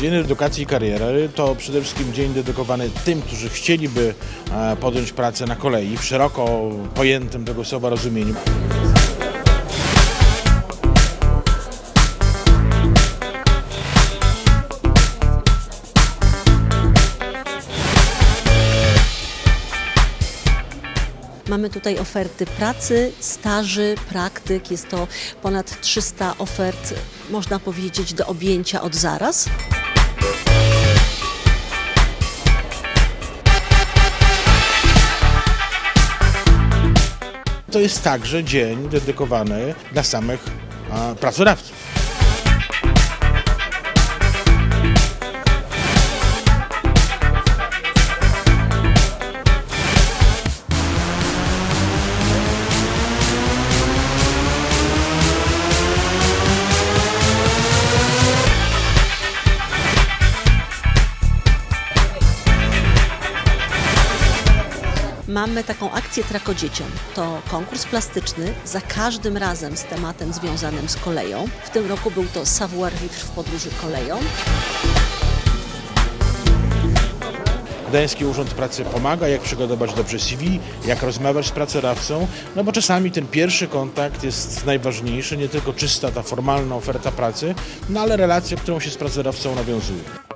Dzień Edukacji i Kariery to przede wszystkim dzień dedykowany tym, którzy chcieliby e, podjąć pracę na kolei w szeroko pojętym tego słowa rozumieniu. Mamy tutaj oferty pracy, staży, praktyk. Jest to ponad 300 ofert, można powiedzieć, do objęcia od zaraz. To jest także dzień dedykowany dla samych e, pracodawców. Mamy taką akcję Trako Dzieciom. To konkurs plastyczny za każdym razem z tematem związanym z koleją. W tym roku był to savoir vivre w podróży koleją. Gdański Urząd Pracy pomaga, jak przygotować dobrze CV, jak rozmawiać z pracodawcą, no bo czasami ten pierwszy kontakt jest najważniejszy, nie tylko czysta ta formalna oferta pracy, no ale relacja, którą się z pracodawcą nawiązuje.